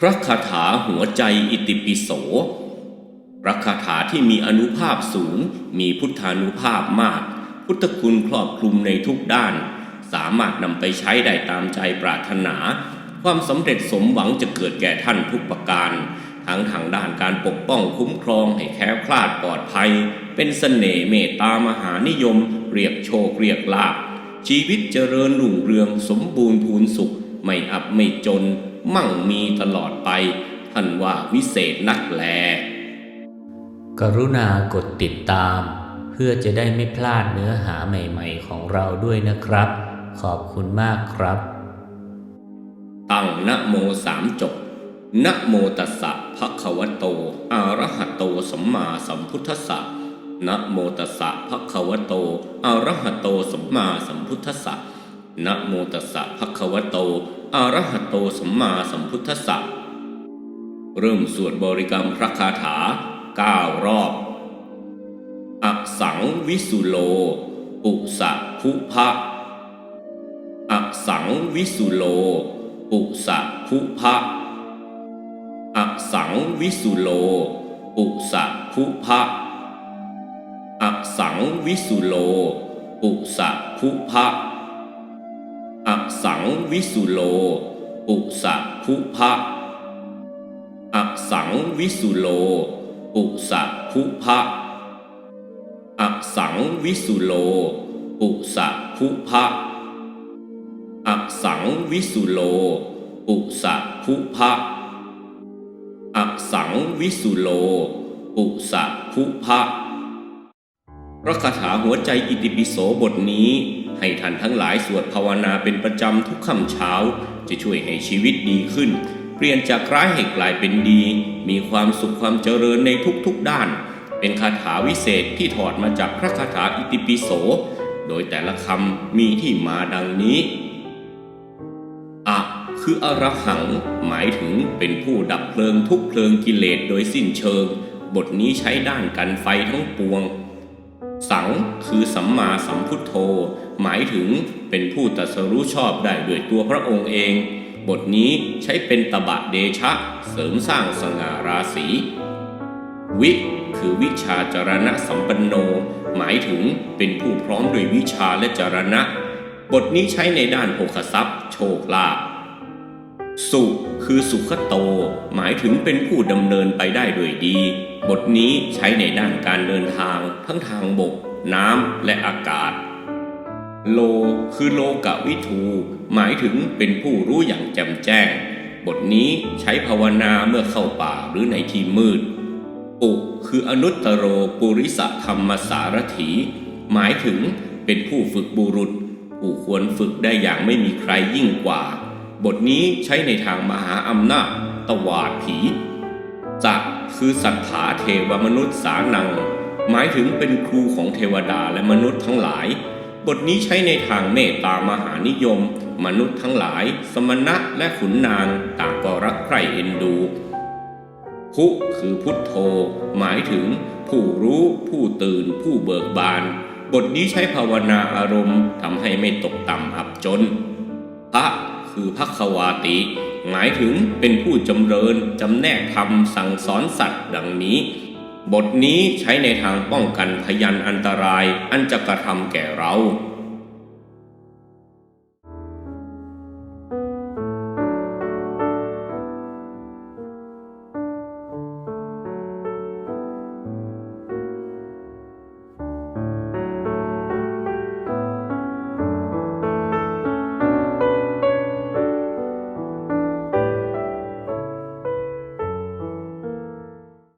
พระคาถาหัวใจอิติปิโส พระคาถาที่มีอนุภาพสูง มีพุทธานุภาพมาก พุทธคุณครอบคลุมในทุกด้าน สามารถนำไปใช้ได้ตามใจปรารถนา ความสำเร็จสมหวังจะเกิดแก่ท่านทุกประการ ทั้งทางด้านการปกป้องคุ้มครองให้แคล้วคลาดปลอดภัย เป็นเสน่ห์เมตตามหานิยม เรียกโชคเรียกลาภชีวิตเจริญรุ่งเรืองสมบูรณ์พูนสุข ไม่อับไม่จน มั่งมีตลอดไป ท่านว่าวิเศษนักแล กรุณากดติดตาม เพื่อจะได้ไม่พลาดเนื้อหาใหม่ๆของเราด้วยนะครับ ขอบคุณมากครับ ตั้งนะโมสามจบนะโมตัสสะภะคะวะโต อะระหะโตสัมมาสัมพุทธัสสะนะโมตัสสะภะคะวะโต อะระหะโตสัมมาสัมพุทธัสสะนะโมตัสสะภะคะวะโตอระหะโตสัมมาสัมพุทธัสสะเริ่มสวดบริกรรมพระคาถาเก้ารอบอสังวิสุโล ปุสะภุพะอสังวิสุโล ปุสะภุพะอสังวิสุโล ปุสะภุพะอสังวิสุโล ปุสะภุพะ สังวิสุโล ปุสะภุพะอสังวิสุโล ปุสะภุพะอสังวิสุโล ปุสะภุพะอสังวิสุโล ปุสะภุพะอสังวิสุโล ปุสะภุพะพระคาถาหัวใจอิติปิโสบทนี้ ให้ท่านทั้งหลายสวดภาวนาเป็นประจำทุกค่ำเช้า จะช่วยให้ชีวิตดีขึ้น เปลี่ยนจากร้ายให้กลายเป็นดี มีความสุขความเจริญในทุกๆด้าน เป็นคาถาวิเศษที่ถอดมาจากพระคาถาอิติปิโส โดยแต่ละคำมีที่มาดังนี้อะคืออรหัง หมายถึงเป็นผู้ดับเพลิงทุกเพลิงกิเลสโดยสิ้นเชิง บทนี้ใช้ด้านกันไฟทั้งปวง สังคือสัมมาสัมพุทโธ หมายถึงเป็นผู้ตรัสรู้ชอบได้ด้วยตัวพระองค์เอง บทนี้ใช้เป็นตบะเดชะ เสริมสร้างสง่าราศีวิคือวิชาจารณะสัมปันโน หมายถึงเป็นผู้พร้อมด้วยวิชาและจารณะ บทนี้ใช้ในด้านโภคทรัพย์ โชคลาภ สุคือสุขโต หมายถึงเป็นผู้ดำเนินไปได้ด้วยดี บทนี้ใช้ในด้านการเดินทางทั้งทางบก น้ำและอากาศ โลคือโลกวิทู หมายถึงเป็นผู้รู้อย่างแจ่มแจ้ง บทนี้ใช้ภาวนาเมื่อเข้าป่าหรือในที่มืด ปุคืออนุตตโรปุริสธรรมสารถี หมายถึงเป็นผู้ฝึกบุรุษ ผู้ควรฝึกได้อย่างไม่มีใครยิ่งกว่า บทนี้ใช้ในทางมหาอำนาจตวาดผีจักคือสัทธาเทวมนุษย์สานัง หมายถึงเป็นครูของเทวดาและมนุษย์ทั้งหลาย บทนี้ใช้ในทางเมตตามหานิยม มนุษย์ทั้งหลาย สมณะและขุนนางต่างก็รักใคร่เอ็นดูพุคือพุทโธ หมายถึง ผู้รู้ ผู้ตื่น ผู้เบิกบาน บทนี้ใช้ภาวนาอารมณ์ทำให้ไม่ตกต่ำอับจนพระ คือพักควาติ หมายถึงเป็นผู้จำเริญจำแนกธรรมสั่งสอนสัตว์ดังนี้ บทนี้ใช้ในทางป้องกันพยันอันตรายอันจะกระทำแก่เรา